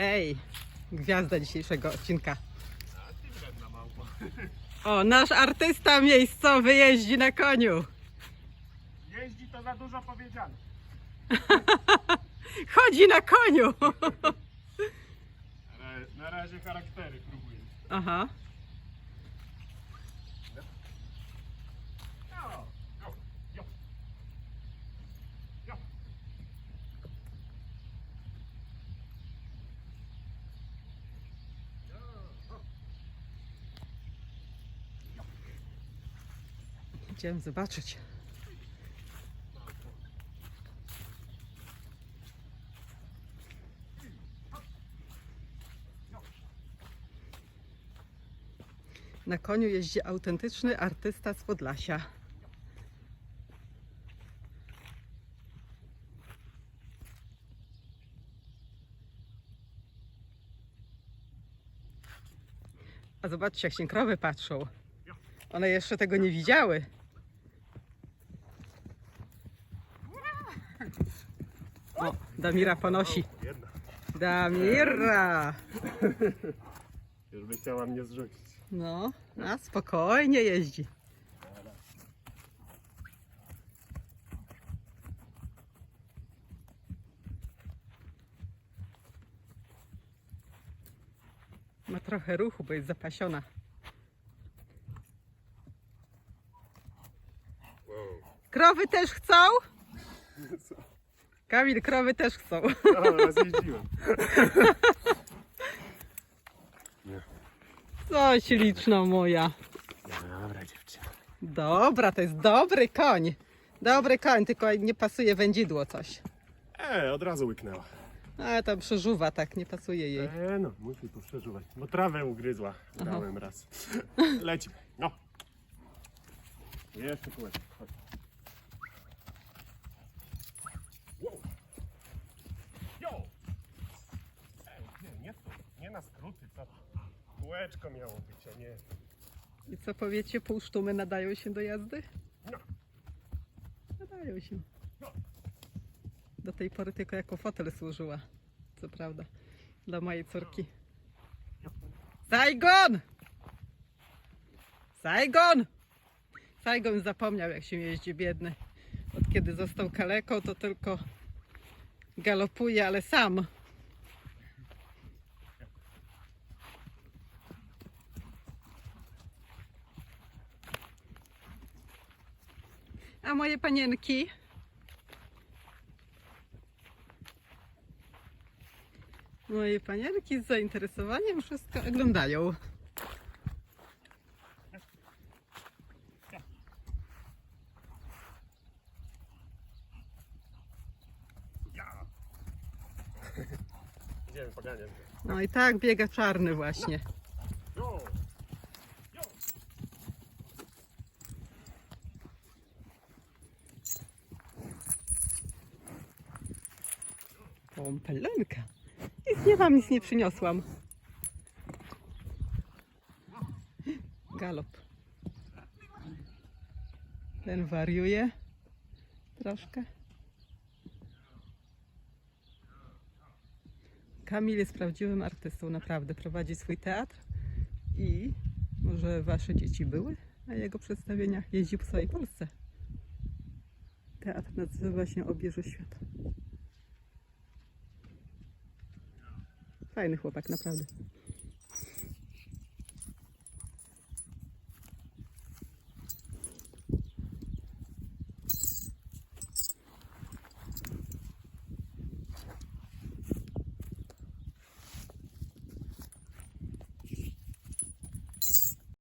Ej, gwiazda dzisiejszego odcinka. O, nasz artysta miejscowy jeździ na koniu. Jeździ to za dużo powiedziane. Chodzi na koniu. Na razie charaktery próbuję. Aha. Jo, Idziemy zobaczyć. Na koniu jeździ autentyczny artysta z Podlasia. A zobaczcie, jak się krowy patrzą. One jeszcze tego nie widziały. O, Damira ponosi. Damira! Już by chciała mnie zrzucić. No, a spokojnie jeździ. Ma trochę ruchu, bo jest zapasiona. Krowy też chcą? Kamil, krowy też chcą. No, raz jeździłem. Nie. Coś liczna moja. Dobra dziewczyna. Dobra, to jest dobry koń. Dobry koń, tylko nie pasuje wędzidło coś. E, od razu łyknęła. Ale to przeżuwa tak, nie pasuje jej. E, no, musi tu przeżuwać. Bo trawę ugryzła. Dałem raz. Lecimy. No. Jeszcze kółeczko. Chodź. Wow. Jo! Ej, nie, nie tu. Nie co? Kółeczko miało być, a nie. I co powiecie, pół sztumy nadają się do jazdy? No. Nadają się. No. Do tej pory tylko jako fotel służyła. Co prawda. Dla mojej córki. Saigon! Saigon! Saigon zapomniał jak się jeździ biedny. Od kiedy został kaleką to tylko galopuje, ale sam. A moje panienki? Moje panienki z zainteresowaniem wszystko oglądają. No i tak biega czarny właśnie. Pompelenka. Nic nie wam nic nie przyniosłam. Galop. Ten wariuje troszkę. Kamil jest prawdziwym artystą, naprawdę. Prowadzi swój teatr i może wasze dzieci były na jego przedstawieniach. Jeździ po całej Polsce. Teatr nazywa się Obierze Świat. Fajny chłopak, naprawdę.